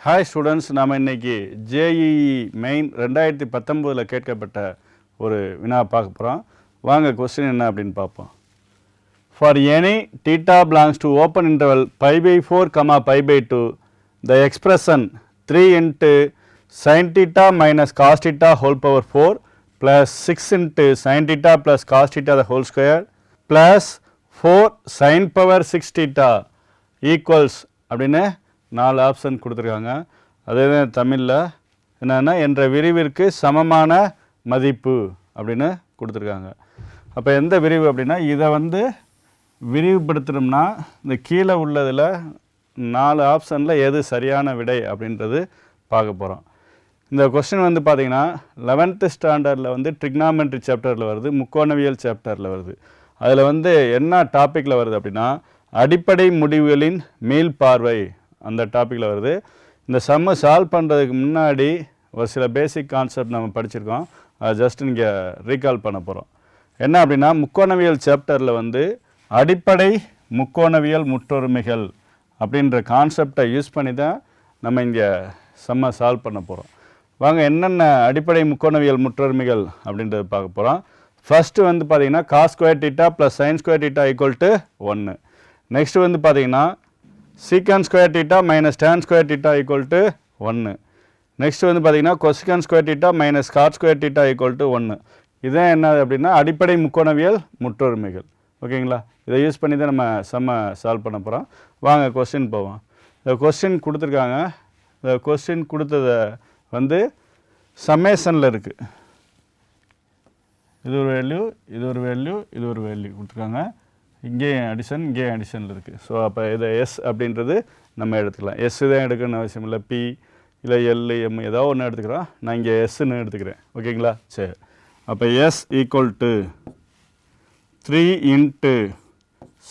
Hi students நாம் இன்னைக்கு JEE main ரெண்டாயிரத்தி பத்தொம்போதில் கேட்கப்பட்ட ஒரு வினா பார்க்க போகிறோம் வாங்க கொஸ்டின் என்ன அப்படின்னு பார்ப்போம். For any theta belongs to open interval pi by four comma pi by two the expression three into sine theta minus cos theta whole power four plus six into sine theta plus cos theta the whole square plus four sine power six theta equals அப்படின்னு நாலு option கொடுத்துருக்காங்க. அதே தான் தமிழில் என்னென்னா என்ற விரிவிற்கு சமமான மதிப்பு அப்படின்னு கொடுத்துருக்காங்க. அப்போ எந்த விரிவு அப்படின்னா இதை வந்து விரிவுபடுத்தணும்னா இந்த கீழே உள்ளதில் நாலு ஆப்ஷனில் எது சரியான விடை அப்படின்றது பார்க்க போகிறோம் இந்த கொஸ்டின் வந்து பார்த்தீங்கன்னா லெவன்த்து ஸ்டாண்டர்டில் வந்து ட்ரிக்னாமெண்ட்ரி சாப்டரில் வருது முக்கோணவியல் சாப்டரில் வருது. அதில் வந்து என்ன டாப்பிக்கில் வருது அப்படின்னா அடிப்படை முடிவுகளின் மீள்பார்வை அந்த டாப்பிக்கில் வருது. இந்த சம்மை சால்வ் பண்ணுறதுக்கு முன்னாடி ஒரு சில பேசிக் கான்செப்ட் நம்ம படிச்சிருக்கோம். அதை ஜஸ்ட் இங்கே ரீகால் பண்ண போகிறோம் என்ன அப்படின்னா முக்கோணவியல் சாப்டரில் வந்து அடிப்படை முக்கோணவியல் முற்றொருமைகள் அப்படின்ற கான்செப்டை யூஸ் பண்ணி தான் நம்ம இங்கே செம்ம சால்வ் பண்ண போகிறோம் வாங்க என்னென்ன அடிப்படை முக்கோணவியல் முற்றொருமைகள் அப்படின்றத பார்க்க போகிறோம் ஃபஸ்ட்டு வந்து பார்த்தீங்கன்னா cos square theta plus sine square theta equal to ஒன்று நெக்ஸ்ட்டு வந்து பார்த்திங்கன்னா secant square theta minus tan square theta equal to ஒன்று நெக்ஸ்ட் வந்து பார்த்தீங்கன்னா cosecant square theta minus cot square theta equal to ஒன்று இதான் என்ன அப்படின்னா அடிப்படை முக்கோணவியல் முற்றொருமைகள். ஓகேங்களா? இதை யூஸ் பண்ணி தான் நம்ம செம்ம சால்வ் பண்ண போகிறோம் வாங்க கொஸ்டின் போவோம். இந்த கொஸ்டின் கொடுத்துருக்காங்க. இந்த கொஸ்டின் கொடுத்ததை வந்து சம்மேஷனில் இருக்குது இது ஒரு வேல்யூ இது ஒரு வேல்யூ இது ஒரு வேல்யூ கொடுத்துருக்காங்க. இங்கேயும் அடிஷன் இங்கேயும் அடிஷனில் இருக்குது ஸோ அப்போ இதை எஸ் அப்படின்றது நம்ம எடுத்துக்கலாம். எஸ் தான் எடுக்கணும்னு அவசியம் இல்லை. பி இல்லை எல் எம் ஏதோ ஒன்று எடுத்துக்கிறோம். நான் இங்கே எஸ்ன்னு எடுத்துக்கிறேன். ஓகேங்களா? சரி. அப்போ S equal to three into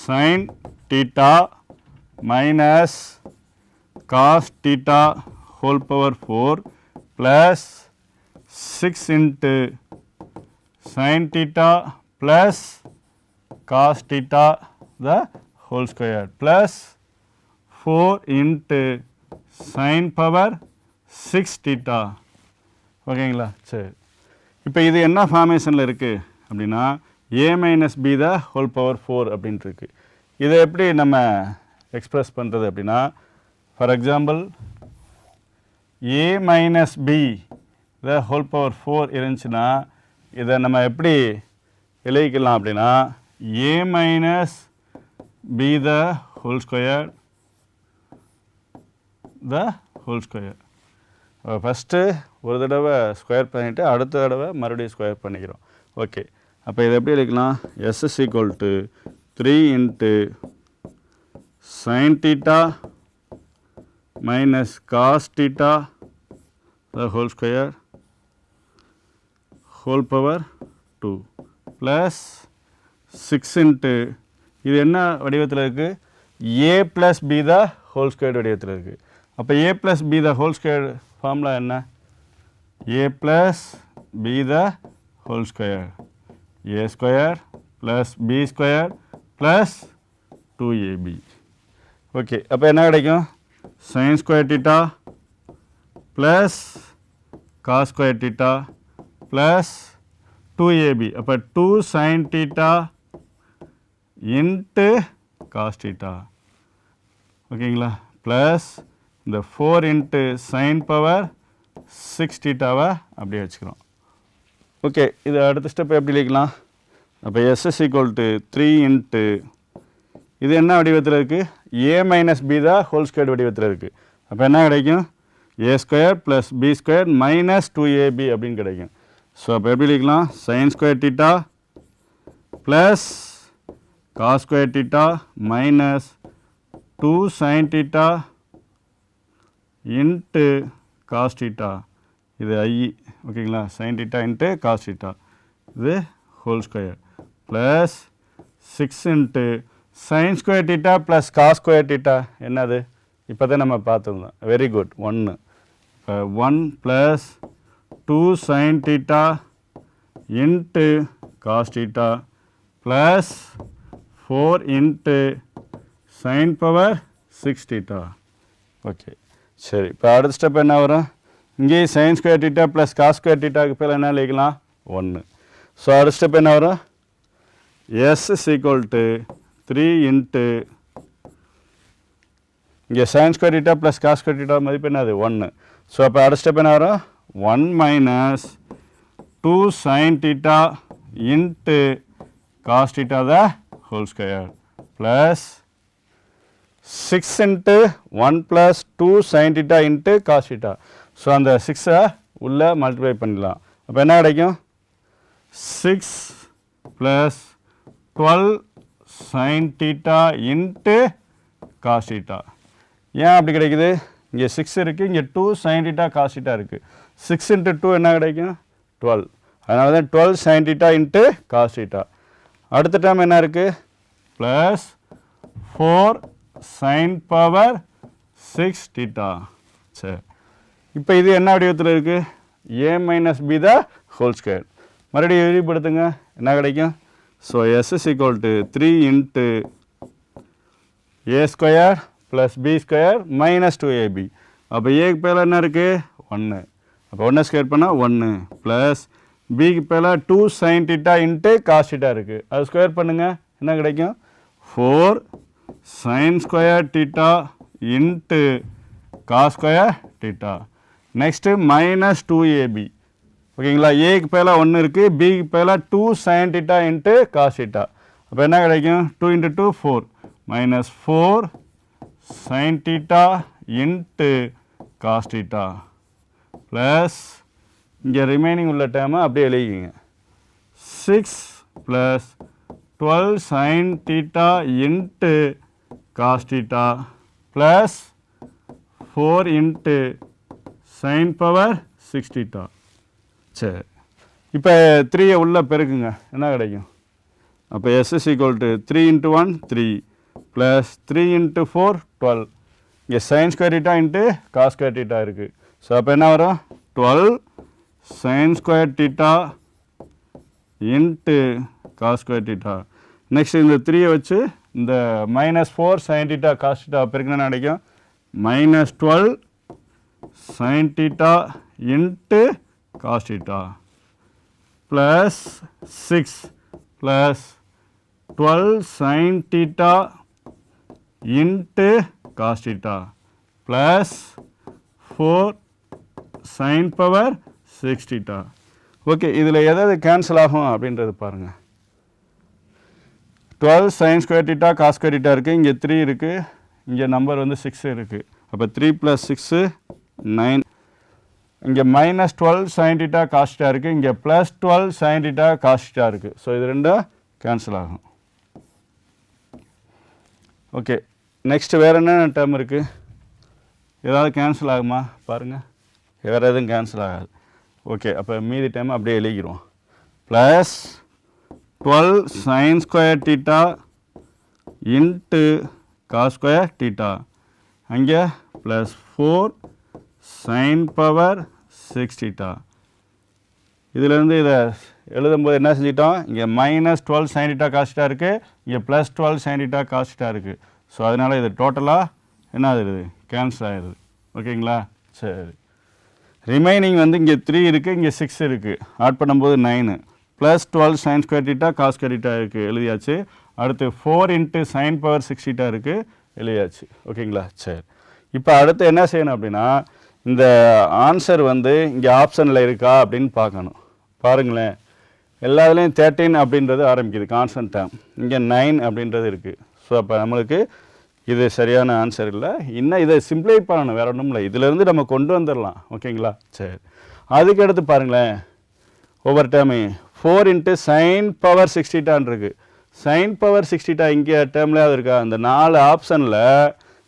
sine theta minus cos theta whole power four plus six into sine theta plus cos theta the whole square plus 4 into sin power 6 theta. ஓகேங்களா சரி. இப்போ இது என்ன ஃபார்மேஷனில் இருக்குது அப்படின்னா A minus B the whole power four அப்படின்ட்டுருக்கு இதை எப்படி நம்ம எக்ஸ்ப்ரெஸ் பண்ணுறது அப்படின்னா for example A minus B the whole power four இருந்துச்சுன்னா இதை நம்ம எப்படி எழுதிக்கலாம் அப்படின்னா A minus B the whole square the whole square first ஒரு தடவை ஸ்கொயர் பண்ணிவிட்டு அடுத்த தடவை மறுபடியும் ஸ்கொயர் பண்ணிக்கிறோம். ஓகே அப்போ இதை எப்படி எடுக்கலாம்? S is equal to three into sine theta minus cos theta the whole square whole power two plus six into. இது என்ன வடிவத்தில் இருக்குது A plus B the whole square வடிவத்தில் இருக்குது அப்போ A plus B the whole square formula என்ன? A plus B the whole square A square plus B square plus two AB okay அப்போ என்ன கிடைக்கும்? Sine square theta plus cos square theta plus two AB அப்போ two sine theta into cos theta ஓகேங்களா? Plus இந்த four into sine power சிக்ஸ்டீட்டாவை அப்படியே வச்சுக்கிறோம். Okay இது அடுத்த ஸ்டெப் எப்படி எழுதிக்கலாம் அப்போ S is equal to three into இது என்ன வடிவத்தில் இருக்குது ஏ மைனஸ் பி தான் ஹோல் ஸ்கொயர் வடிவத்தில் இருக்குது அப்போ என்ன கிடைக்கும்? A square plus B square minus two AB அப்படின்னு கிடைக்கும். ஸோ அப்போ எப்படி எழுதிக்கலாம் sine square theta plus cos square theta minus two sin theta into cos theta. இது i ஓகேங்களா sin theta into cos theta. இது whole square. Plus six into sin square theta ப்ளஸ் cos square theta. என்னது? இப்போ தான் நம்ம பார்த்துருந்தோம். Very good ஒன்று இப்போ one plus two sine theta into cos theta plus four into sine power six theta okay சரி இப்போ அடுத்த ஸ்டெப் என்ன வரும் இங்கேயே sine square theta plus cos square டீட்டாக்கு பேர் என்ன எழுதிக்கலாம் ஒன்று ஸோ அடுத்த ஸ்டெப் என்ன வரும் S is equal to three into இங்கே sine square theta plus cos square theta மதிப்பு என்னது ஒன்று ஸோ அப்போ அடுத்த ஸ்டெப் என்ன வரும் one minus two sine theta into cos theta the whole square. Plus six into one plus two sin theta into cos theta. So அந்த சிக்ஸை உள்ளே multiply பண்ணிடலாம். அப்போ என்ன கிடைக்கும்? Six plus twelve sin theta into cos theta. ஏன் அப்படி கிடைக்குது? இங்கே சிக்ஸ் இருக்குது இங்கே two sine theta cos theta இருக்குது சிக்ஸ் இன்ட்டு டூ என்ன கிடைக்கும்? டுவெல் அதனால தான் twelve sine theta into cos theta அடுத்த டேர்ம் என்ன இருக்குது plus four sine power six theta சரி இப்போ இது என்ன வடிவத்தில் இருக்குது A minus B the whole square மறுபடியும் விரிவுபடுத்துங்க. என்ன கிடைக்கும்? So S is equal to three into A square plus B square minus two AB அப்போ ஏக்கு பேரில் என்ன இருக்குது ஒன்று அப்போ ஒன்று ஸ்கொயர் பண்ணால் ஒன்று ப்ளஸ் பிக்கு பேரில் two sine theta into cos theta இருக்குது அது ஸ்கொயர் பண்ணுங்கள் என்ன கிடைக்கும்? Four sine square theta into cos square theta next minus two AB ஓகேங்களா ஏக்கு பேரில் ஒன்று இருக்குது பிக்கு பேரில் two sine theta into cos theta அப்போ என்ன கிடைக்கும்? Two into two four minus four sine theta into cos theta plus இங்கே ரிமைனிங் உள்ள டேர்மை அப்படியே எழுதிக்கிங்க. Six plus twelve sine theta into cos theta plus four into sine power six theta சரி. இப்போ த்ரீயை உள்ளே பெருக்குங்க. என்ன கிடைக்கும்? அப்போ S is equal to three into one three plus three into four twelve இங்கே sine square theta into cos square theta இருக்குது ஸோ அப்போ என்ன வரும்? Twelve sine square theta into cos square theta next இந்த த்ரீயை வச்சு இந்த minus four sine theta cos theta பெருக்கினா கிடைக்கும் minus twelve sine theta into cos theta plus six plus twelve sine theta into cos theta plus four sine power six theta okay இதில் எதாவது cancel ஆகும் அப்படின்றது பாருங்கள் twelve sine square theta cos square theta இருக்குது இங்கே three இருக்குது இங்கே number வந்து சிக்ஸ் இருக்குது அப்போ த்ரீ ப்ளஸ் சிக்ஸு நைன் இங்கே மைனஸ் டுவெல் சைன் டீட்டா காஸ்டா இருக்குது இங்கே ப்ளஸ் டுவெல் சைன் டீட்டா காஸ்டா இருக்குது ஸோ இது ரெண்டும் கேன்சல் ஆகும். ஓகே நெக்ஸ்ட் வேறு என்ன டேர்ம் இருக்குது ஏதாவது கேன்சல் ஆகுமா? பாருங்கள் வேறு எதுவும் கேன்சல் ஆகாது. ஓகே அப்போ மீதி டைம் அப்படியே எழுதிக்கிறோம் plus twelve sine square theta into cos square theta அங்கே plus four sine power six theta இதிலேருந்து இதை எழுதும்போது என்ன செஞ்சிட்டோம்? இங்கே மைனஸ் டுவெல் சைன் டீட்டா காஸ்ட்டாக இருக்குது இங்கே ப்ளஸ் டுவெல் சைன் டீட்டா காஸ்ட்டாக இருக்குது ஸோ அதனால் இது டோட்டலாக என்ன ஆகுது? கேன்சல் ஆகிடுது ஓகேங்களா சரி. ரிமைனிங் வந்து இங்கே த்ரீ இருக்குது இங்கே சிக்ஸ் இருக்குது ஆட் பண்ணும்போது nine plus twelve sine square theta cos square theta இருக்குது எழுதியாச்சு. அடுத்து four into sine power six theta இருக்குது எழுதியாச்சு. ஓகேங்களா? சரி. இப்போ அடுத்து என்ன செய்யணும் அப்படின்னா இந்த ஆன்சர் வந்து இங்கே ஆப்ஷனில் இருக்கா அப்படின்னு பார்க்கணும். பாருங்களேன். எல்லாத்துலேயும் தேர்ட்டீன் அப்படின்றது ஆரம்பிக்குது. கான்ஸ்டன்ட் டேம் இங்கே நைன் அப்படின்றது இருக்குது ஸோ அப்போ நம்மளுக்கு இது சரியான ஆன்சர் இல்லை. இன்னும் இதை சிம்பிளை பண்ணணும் வேற ஒன்றும் இல்லை. இதிலேருந்து நம்ம கொண்டு வந்துடலாம் ஓகேங்களா சரி. அதுக்கு அடுத்து பாருங்களேன். ஒவ்வொரு time four into sine power சிக்ஸ்டிட்டான் இருக்குது சைன் பவர் சிக்ஸ்டிட்டா இங்கே டேர்ம்லேயாவது இருக்கா? அந்த நாலு ஆப்ஷனில்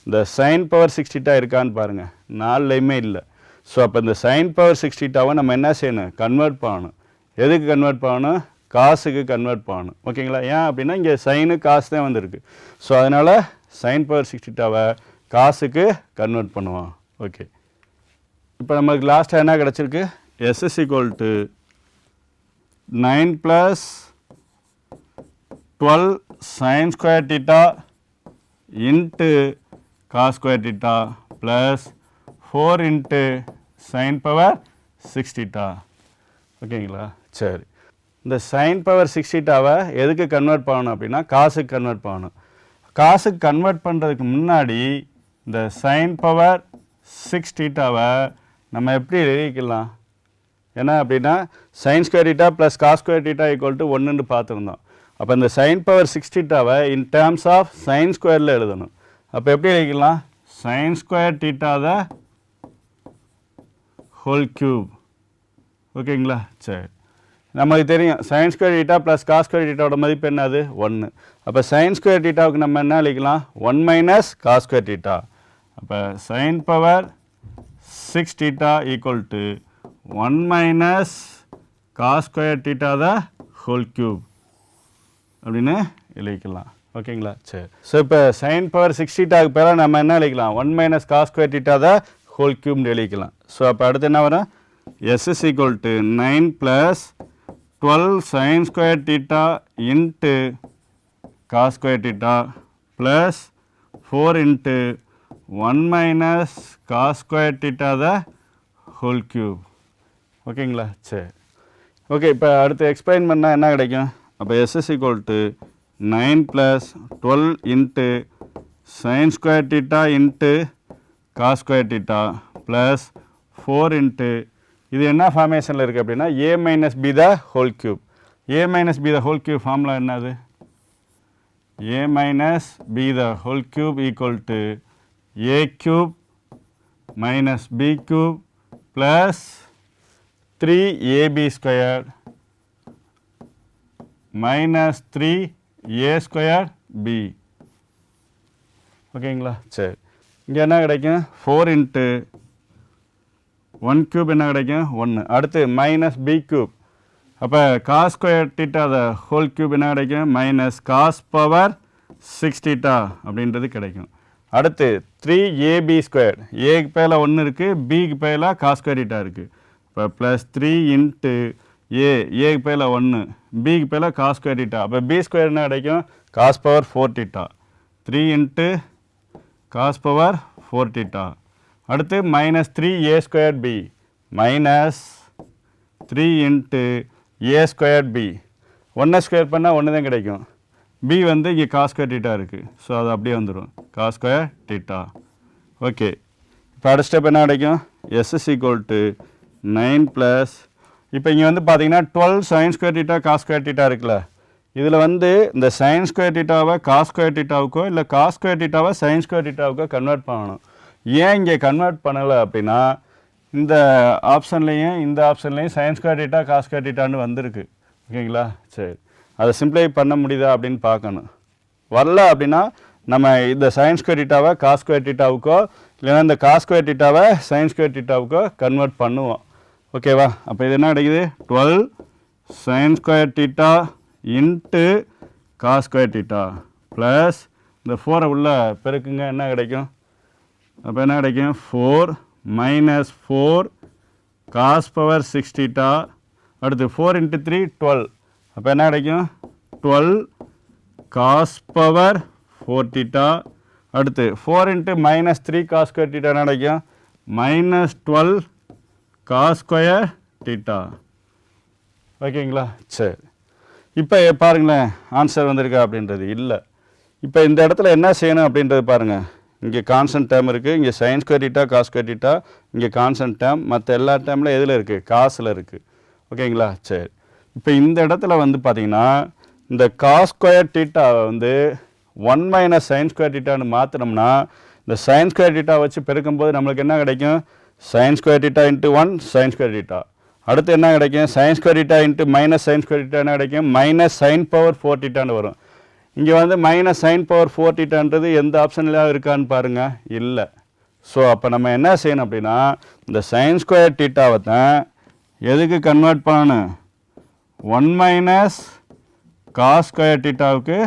இந்த சைன் பவர் சிக்ஸ்டிட்டா இருக்கான்னு பாருங்கள் நாலுலையுமே இல்லை. ஸோ அப்போ இந்த சைன் பவர் சிக்ஸ்டிட்டாவை நம்ம என்ன செய்யணும்? கன்வெர்ட் பண்ணணும். எதுக்கு கன்வெர்ட் பண்ணணும்? காசுக்கு கன்வெர்ட் பண்ணணும். ஓகேங்களா? ஏன் அப்படின்னா இங்கே சைனு காசு தான் வந்திருக்கு. ஸோ அதனால் சைன் பவர் சிக்ஸ்டிட்டாவை காசுக்கு கன்வெர்ட் பண்ணுவோம் ஓகே இப்போ நமக்கு லாஸ்ட்டாக என்ன கிடச்சிருக்கு? S is equal to nine plus twelve sine square theta into cos square theta plus four into sine power six theta ஓகேங்களா? சரி. இந்த சைன் பவர் சிக்ஸ் டீட்டாவை எதுக்கு கன்வெர்ட் பண்ணணும் அப்படின்னா காசுக்கு கன்வெர்ட் பண்ணணும். காசுக்கு கன்வெர்ட் பண்ணுறதுக்கு முன்னாடி இந்த சைன் பவர் சிக்ஸ் டீட்டாவை நம்ம எப்படி எழுதிக்கலாம்? ஏன்னா அப்படின்னா sin square theta plus cos square theta equal to ஒன்றுன்னு பார்த்துருந்தோம். அப்போ இந்த சைன் பவர் சிக்ஸ் டீட்டாவை இன் டேர்ம்ஸ் ஆஃப் சைன் ஸ்கொயரில் எழுதணும். அப்போ எப்படி எழுதிக்கலாம்? Sin square theta the whole cube ஓகேங்களா சரி. நமக்கு தெரியும். Science square theta plus cos square டீட்டாவோட மதிப்பு என்னது? ஒன்று அப்போ சயின்ஸ் ஸ்கொயர் டீட்டாவுக்கு நம்ம என்ன அழிக்கலாம் one minus cos square theta அப்போ sine power six theta equal to one minus cos square theta the whole cube அப்படின்னு எழுதிக்கலாம். ஓகேங்களா சரி. ஸோ இப்போ சைன் பவர் சிக்ஸ் டீட்டாவுக்கு பேராக நம்ம என்ன எழுதிக்கலாம் one minus cos square theta the whole கியூப்னு எழுதிக்கலாம். ஸோ அப்போ அடுத்து என்ன வரும்? S is equal to nine plus twelve sine square theta into cos square theta plus four into one minus cos square theta the whole cube ஓகேங்களா சரி. Okay இப்போ அடுத்து explain பண்ணால் என்ன கிடைக்கும்? அப்போ S is equal to nine plus twelve into sine square theta into cos square theta plus four into இது என்ன ஃபார்மேஷனில் இருக்குது அப்படின்னா A minus B the whole cube A minus B the whole cube formula என்னது? A minus b the whole cube equal to a cube minus b cube plus 3ab squared minus 3a squared b. ஓகேங்களா சரி. இங்கே என்ன கிடைக்கும்? Four into one cube என்ன கிடைக்கும்? ஒன்று அடுத்து மைனஸ் பி க்யூப் அப்போ cos square theta the whole cube என்ன கிடைக்கும்? Minus cos power six theta அப்படின்றது கிடைக்கும். அடுத்து த்ரீ ஏபி ஸ்கொயர் ஏக்கு பேரில் ஒன்று இருக்குது பிக்கு பேரில் காஸ் ஸ்கொயர் டீட்டா இருக்குது இப்போ ப்ளஸ் த்ரீ இன்ட்டு ஏ ஏக்கு பேரில் ஒன்று பிக்கு பேரில் காஸ் ஸ்கொயர் டீட்டா அப்போ பி ஸ்கொயர் என்ன கிடைக்கும்? Cos power four theta three into cos power four theta அடுத்து minus three A square B minus three into A square B ஒன்றை ஸ்கொயர் பண்ணால் ஒன்று தான் கிடைக்கும். பி வந்து இங்கே காஸ் ஸ்கொயர் டீட்டா இருக்குது ஸோ அது அப்படியே வந்துடும் காஸ் ஸ்கொயர் டீட்டா ஓகே இப்போ அடுத்த ஸ்டெப் என்ன கிடைக்கும்? SS equal to nine plus இப்போ இங்கே வந்து பார்த்தீங்கன்னா twelve sin square theta cos square theta இருக்குல்ல. இதில் வந்து இந்த சைன் ஸ்கொயர் டீட்டாவை காஸ் ஸ்கொயர் டீட்டாவுக்கோ இல்லை காஸ் ஸ்கொயர் டீட்டாவை சைன் ஸ்கொயர் டீட்டாவுக்கோ கன்வெர்ட் பண்ணணும். ஏன் இங்கே கன்வெர்ட் பண்ணலை அப்படின்னா இந்த ஆப்ஷன்லேயும் இந்த ஆப்ஷன்லேயும் சயின்ஸ் ஸ்கொயர் காசு காஸ் வந்திருக்கு. ஓகேங்களா? சரி. அதை சிம்ப்ளை பண்ண முடியுதா அப்படின்னு பார்க்கணும். வரல அப்படின்னா நம்ம இந்த சயின்ஸ் ஸ்கொயர் காஸ் ஸ்கொயர் இல்லைன்னா இந்த cos square science sine convert பண்ணுவோம். ஓகேவா? அப்போ இது என்ன கிடைக்குது? Twelve sine square theta into cos square theta plus இந்த ஃபோரை உள்ள பெருக்குங்க என்ன கிடைக்கும்? அப்போ என்ன கிடைக்கும்? Four minus four cos power six theta அடுத்து ஃபோர் இன்ட்டு த்ரீ டுவெல் அப்போ என்ன கிடைக்கும்? Twelve cos power four theta அடுத்து four into minus three cos square theta என்ன கிடைக்கும்? Minus twelve cos square theta ஓகேங்களா? சரி. இப்போ பாருங்களேன் ஆன்சர் வந்திருக்கா அப்படின்றது? இல்லை. இப்போ இந்த இடத்துல என்ன செய்யணும் அப்படின்றது பாருங்கள் இங்கே கான்சன்ட் டேம் இருக்குது இங்கே sin square theta cos square theta இங்கே கான்சன்ட் டேம் மற்ற எல்லா டேமில் எதில் இருக்குது காசில் இருக்குது ஓகேங்களா சரி. இப்போ இந்த இடத்துல வந்து பார்த்திங்கன்னா இந்த காஸ் ஸ்கொயர் டீட்டாவை வந்து ஒன் மைனஸ் சைன் ஸ்கொயர் டீட்டான்னு மாற்றினோம்னா இந்த சயின்ஸ் ஸ்கொயர் டீட்டா வச்சு பெருக்கும்போது நம்மளுக்கு என்ன கிடைக்கும்? Science square theta into one science square theta அடுத்து என்ன கிடைக்கும்? Science square theta into minus science square theta என்ன கிடைக்கும்? மைனஸ் சைன் பவர் ஃபோர் டீட்டான்னு வரும். இங்கே வந்து மைனஸ் சைன் பவர் ஃபோர் டீட்டான்றது எந்த ஆப்ஷனில் இருக்கான்னு பாருங்கள் இல்லை. ஸோ அப்போ நம்ம என்ன செய்யணும் அப்படின்னா இந்த சைன் ஸ்கொயர் டீட்டாவை தான் எதுக்கு கன்வெர்ட் பண்ணணும்? ஒன் மைனஸ் காஸ் ஸ்கொயர் டீட்டாவுக்கு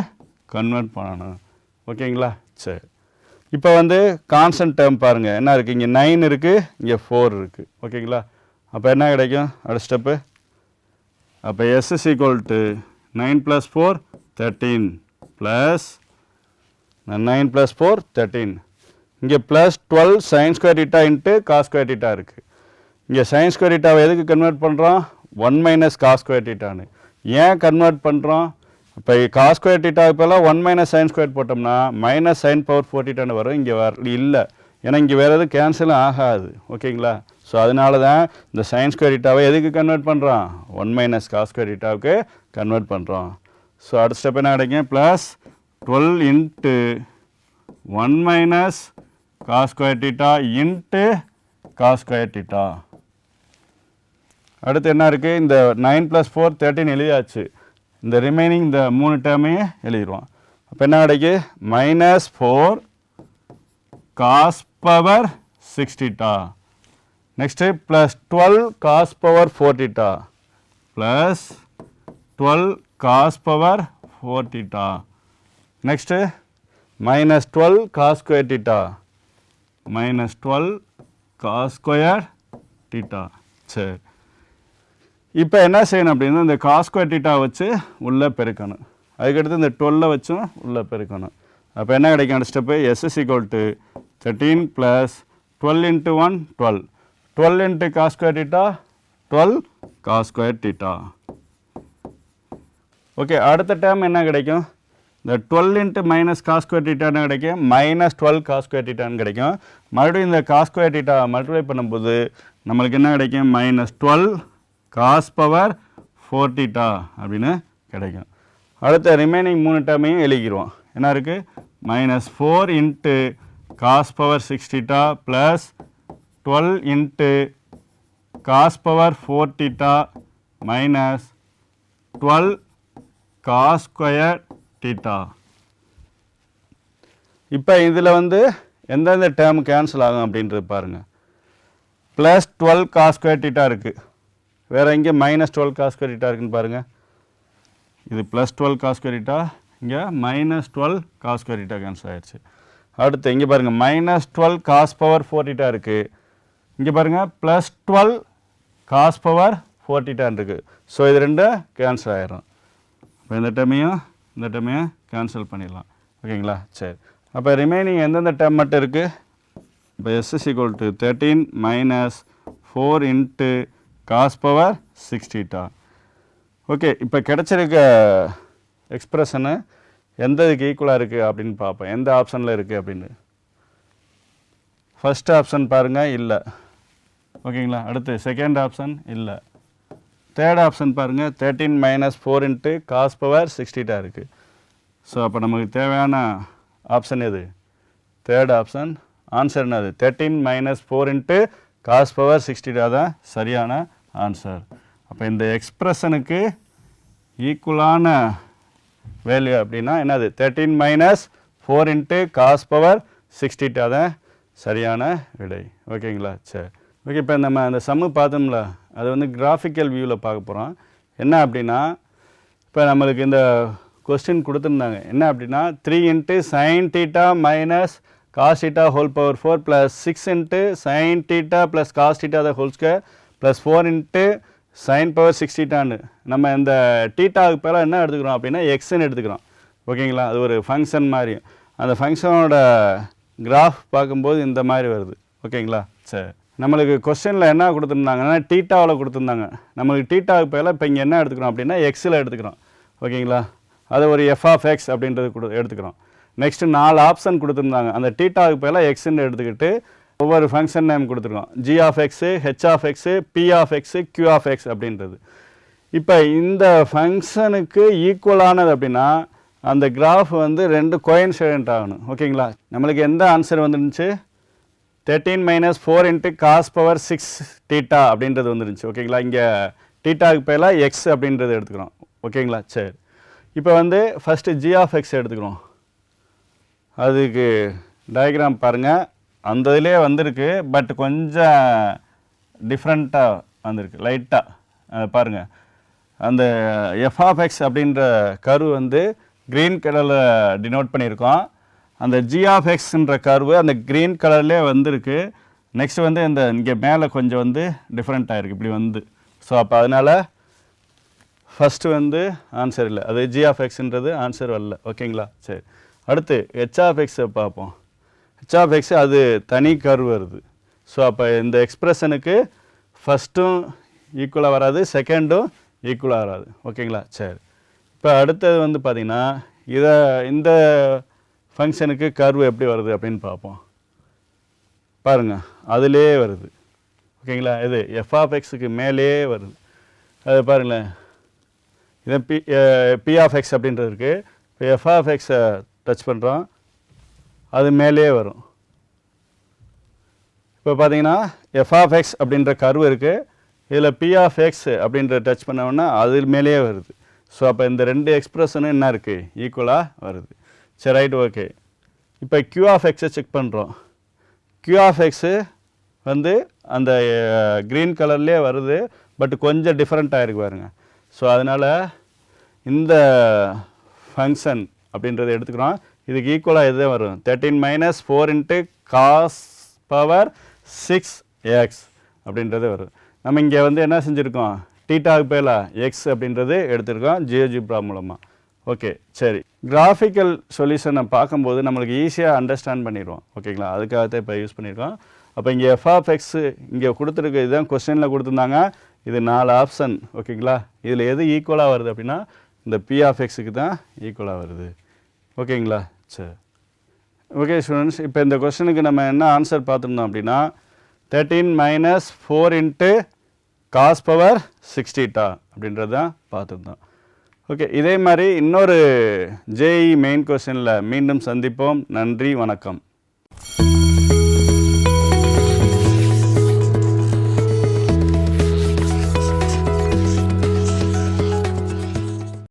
கன்வெர்ட் பண்ணணும். ஓகேங்களா சரி. இப்போ வந்து கான்ஸ்டன்ட் டேர்ம் பாருங்கள் என்ன இருக்குது இங்கே நைன் இருக்குது இங்கே ஃபோர் இருக்குது ஓகேங்களா அப்போ என்ன கிடைக்கும்? அடுத்த ஸ்டெப்பு அப்போ S is equal to nine plus four thirteen plus nine plus four thirteen இங்கே plus twelve sin square theta into cos square theta இருக்குது இங்கே சைன் ஸ்கொயர் டீட்டாவை எதுக்கு கன்வெர்ட் பண்ணுறோம் ஒன் மைனஸ் காஸ் ஸ்கொயர் டீட்டான்னு ஏன் கன்வெர்ட் பண்ணுறோம் இப்போ காஸ் ஸ்கொயர் டீட்டாவுக்கு பதிலாக ஒன் மைனஸ் சைன் ஸ்கொயர் போட்டோம்னா மைனஸ் சைன் பவர் ஃபோர் டீட்டான்னு வரும். இங்கே வர இல்லை. ஏன்னா இங்கே வேறு எதுவும் கேன்சலும் ஆகாது. ஓகேங்களா? ஸோ அதனால தான் இந்த சைன் ஸ்கொயர் டீட்டாவை எதுக்கு கன்வெர்ட் பண்ணுறோம் ஒன் மைனஸ் காஸ் ஸ்கொயர் டீட்டாவுக்கு கன்வெர்ட் பண்ணுறோம் ஸோ அடுத்த ஸ்டெப் என்ன கிடைக்கும்? Plus twelve into one minus cos square theta into cos square theta அடுத்து என்ன இருக்குது இந்த நைன் ப்ளஸ் ஃபோர் தேர்ட்டின் எழுதியாச்சு. இந்த ரிமைனிங் இந்த மூணு டேர்மையும் எழுதிடுவோம். அப்போ என்ன கிடைக்கு? Minus four cos power six theta next plus twelve cos power four theta plus twelve cos power four theta next minus twelve cos square theta. Minus twelve cos square theta. சரி. இப்போ என்ன செய்யணும் அப்படின்னா இந்த காஸ் ஸ்கொயர் டீட்டா வச்சு உள்ளே பெருக்கணும். அதுக்கடுத்து இந்த டுவெல்லை வச்சும் உள்ளே பெருக்கணும். அப்போ என்ன கிடைக்கும் அடுத்த step SS equal to thirteen plus twelve into one twelve twelve into cos square theta twelve cos square theta okay அடுத்த டேர்ம் என்ன கிடைக்கும்? இந்த டுவெல் இன்ட்டு மைனஸ் காஸ் டீட்டான்னு கிடைக்கும்? மைனஸ் டுவெல் காஸ் டீட்டான்னு கிடைக்கும். மறுபடியும் இந்த காஸ் டீட்டா மல்டிப்ளை பண்ணும்போது நம்மளுக்கு என்ன கிடைக்கும்? Minus twelve cos power four theta அப்படின்னு கிடைக்கும். அடுத்த ரிமைனிங் மூணு டேர்மையும் எழுதிக்கிடுவோம் என்ன இருக்குது minus four into cos power six theta plus twelve into cos power four theta minus twelve cos square theta இப்போ இதில் வந்து எந்தெந்த டேர்ம் கேன்சல் ஆகும் அப்படின்றது பாருங்கள் plus twelve cos square theta இருக்குது வேறு எங்கே minus twelve cos square theta இருக்குன்னு பாருங்கள் இது plus twelve cos square theta இங்கே minus twelve cos square theta cancel ஆயிடுச்சு. அடுத்து இங்கே பாருங்கள் minus twelve cos power four theta இருக்குது இங்கே பாருங்கள் plus twelve cos power four டீட்டான் இருக்குது ஸோ இது ரெண்டும் கேன்சல் ஆயிரும். இப்போ இந்த டேர்மையும் இந்த டேர்மையும் கேன்சல் பண்ணிடலாம். ஓகேங்களா? சரி. அப்போ ரிமைனிங் எந்தெந்த டேர்ம் மட்டும் இருக்குது இப்போ S is equal to thirteen minus four into cos power six theta okay இப்போ கிடச்சிருக்க எக்ஸ்ப்ரெஷனு எந்த இதுக்கு ஈக்குவலாக இருக்குது அப்படின்னு பார்ப்போம். எந்த ஆப்ஷனில் இருக்குது அப்படின்னு. ஃபஸ்ட் ஆப்ஷன் பாருங்கள் இல்லை. ஓகேங்களா? அடுத்து செகண்ட் ஆப்ஷன் இல்லை. தேர்ட் ஆப்ஷன் பாருங்கள் thirteen minus four into cos power six theta இருக்குது ஸோ அப்போ நமக்கு தேவையான ஆப்ஷன் எது? தேர்ட் ஆப்ஷன் ஆன்சர் என்னது? Thirteen minus four into cos power சிக்ஸ்டிட்டாக தான் சரியான ஆன்சர் அப்போ இந்த எக்ஸ்ப்ரெஷனுக்கு ஈக்குவலான வேல்யூ அப்படின்னா என்னது? Thirteen minus four into cos power six theta தான் சரியான விடை. ஓகேங்களா சரி. ஓகே இப்போ நம்ம அந்த சம்மு பார்த்தோம்ல. அது வந்து கிராஃபிக்கல் வியூவில் பார்க்க போகிறோம் என்ன அப்படின்னா இப்போ நம்மளுக்கு இந்த கொஸ்டின் கொடுத்துருந்தாங்க. என்ன அப்படின்னா three into sine theta minus cos theta whole power four plus six into sine theta plus cos theta the whole square plus four into sine power six டீட்டான்னு நம்ம இந்த டீட்டாவுக்கு பேராக என்ன எடுத்துக்கிறோம் அப்படின்னா எக்ஸ்ன்னு எடுத்துக்கிறோம். ஓகேங்களா? அது ஒரு ஃபங்க்ஷன் மாதிரி அந்த ஃபங்க்ஷனோட கிராஃப் பார்க்கும்போது இந்த மாதிரி வருது. ஓகேங்களா? சரி. நம்மளுக்கு கொஸ்டினில் என்ன கொடுத்துருந்தாங்கன்னா டீட்டாவில் கொடுத்துருந்தாங்க. நம்மளுக்கு டீட்டாவுக்கு பேரில் இப்போ இங்கே என்ன எடுத்துக்கிறோம் அப்படின்னா எக்ஸில் எடுத்துக்கிறோம். ஓகேங்களா? அது ஒரு எஃப் ஆஃப் எக்ஸ் அப்படின்றது கொடு எடுத்துக்கிறோம். நெக்ஸ்ட்டு நாலு ஆப்ஷன் கொடுத்துருந்தாங்க. அந்த டீட்டாவுக்கு பேரில் எக்ஸ்ன்னு எடுத்துக்கிட்டு ஒவ்வொரு ஃபங்க்ஷன் நேம் கொடுத்துருக்கோம். G of X H of X P of X Q of X அப்படின்றது. இப்போ இந்த ஃபங்க்ஷனுக்கு ஈக்குவலானது அப்படின்னா அந்த கிராஃப் வந்து ரெண்டு கோயின்சிடென்ட் ஆகணும். ஓகேங்களா? நம்மளுக்கு எந்த ஆன்சர் வந்துருந்துச்சு? Thirteen minus four into cos power six theta அப்படின்றது வந்துருந்துச்சு ஓகேங்களா? இங்கே டீட்டாவுக்கு பேரில் எக்ஸ் அப்படின்றது எடுத்துக்கிறோம். ஓகேங்களா? சரி. இப்போ வந்து ஃபஸ்ட்டு ஜி ஆஃப் எக்ஸ் எடுத்துக்கிறோம். அதுக்கு டயக்ராம் பாருங்கள் அந்த இதுலேயே வந்திருக்கு. பட் கொஞ்சம் டிஃப்ரெண்ட்டாக வந்திருக்கு. லைட்டாக பாருங்கள் அந்த எஃப் ஆஃப் எக்ஸ் அப்படின்ற கரு வந்து க்ரீன் கலரில் டினோட் பண்ணியிருக்கோம். அந்த ஜி ஆஃப் எக்ஸ்ன்ற கர்வு அந்த க்ரீன் கலர்லேயே வந்திருக்கு. நெக்ஸ்ட் வந்து இந்த இங்கே மேலே கொஞ்சம் வந்து டிஃப்ரெண்ட் ஆகிருக்கு இப்படி வந்து. ஸோ அப்போ அதனால் ஃபஸ்ட்டு வந்து ஆன்சர் இல்லை. அது ஜி ஆஃப் எக்ஸ்ன்றது ஆன்சர் வரல. ஓகேங்களா சரி. அடுத்து ஹெச் ஆஃப் எக்ஸை பார்ப்போம். ஹெச் ஆஃப் எக்ஸ் அது தனி கர்வ் வருது. ஸோ அப்போ இந்த எக்ஸ்ப்ரெஷனுக்கு ஃபஸ்ட்டும் ஈக்குவலாக வராது செகண்டும் ஈக்குவலாக வராது. ஓகேங்களா சரி. இப்போ அடுத்தது வந்து பார்த்திங்கன்னா இதை இந்த ஃபங்க்ஷனுக்கு கர்வ் எப்படி வருது அப்படின்னு பார்ப்போம். பாருங்கள் அதிலே வருது. ஓகேங்களா இது எஃப் மேலே வருது. அது பாருங்களேன். இது பி பி அப்படின்றது இருக்குது இப்போ எஃப் டச் பண்ணுறோம் அது மேலே வரும். இப்போ பார்த்தீங்கன்னா எஃப் அப்படின்ற கர்வ் இருக்குது இதில் பி அப்படின்ற டச் பண்ணோன்னா அது மேலேயே வருது. ஸோ அப்போ இந்த ரெண்டு எக்ஸ்ப்ரெஷனும் என்ன இருக்குது ஈக்குவலாக வருது. சரி ரைட் ஓகே இப்போ க்யூ ஆஃப் எக்ஸை செக் பண்ணுறோம் க்யூ ஆஃப் எக்ஸு வந்து அந்த க்ரீன் கலர்லேயே வருது பட் கொஞ்சம் டிஃப்ரெண்ட்டாக இருக்கு பாருங்க. ஸோ அதனால் இந்த ஃபங்க்ஷன் அப்படின்றத எடுத்துக்கிறோம். இதுக்கு ஈக்குவலாக இதுதான் வரும்? Thirteen minus four into cos power six X அப்படின்றது வரும். நம்ம இங்கே வந்து என்ன செஞ்சுருக்கோம்? டீட்டாக்கு பேலா எக்ஸ் அப்படின்றது எடுத்திருக்கோம் ஜியோஜிப்ரா மூலமாக ஓகே சரி. கிராஃபிக்கல் சொல்யூஷனை பார்க்கும்போது நம்மளுக்கு ஈஸியாக அண்டர்ஸ்டாண்ட் பண்ணிடுவோம் ஓகேங்களா அதுக்காக தான் இப்போ யூஸ் பண்ணியிருக்கோம். அப்போ இங்கே எஃப் ஆஃப் எக்ஸு இங்கே கொடுத்துருக்கு இதுதான் கொஸ்டினில் கொடுத்துருந்தாங்க. இது நாலு ஆப்ஷன் ஓகேங்களா இதில் எது ஈக்குவலாக வருது அப்படின்னா இந்த பி ஆஃப் எக்ஸுக்கு தான் ஈக்குவலாக வருது. ஓகேங்களா சரி. ஓகே ஸ்டூடெண்ட்ஸ் இப்போ இந்த கொஸ்டினுக்கு நம்ம என்ன ஆன்சர் பார்த்துருந்தோம் அப்படின்னா thirteen minus four into cos power six theta அப்படின்றது தான் பார்த்துருந்தோம். ஓகே இதே மாதிரி இன்னொரு ஜேஇ மெயின் கொஸ்டினில் மீண்டும் சந்திப்போம். நன்றி வணக்கம்.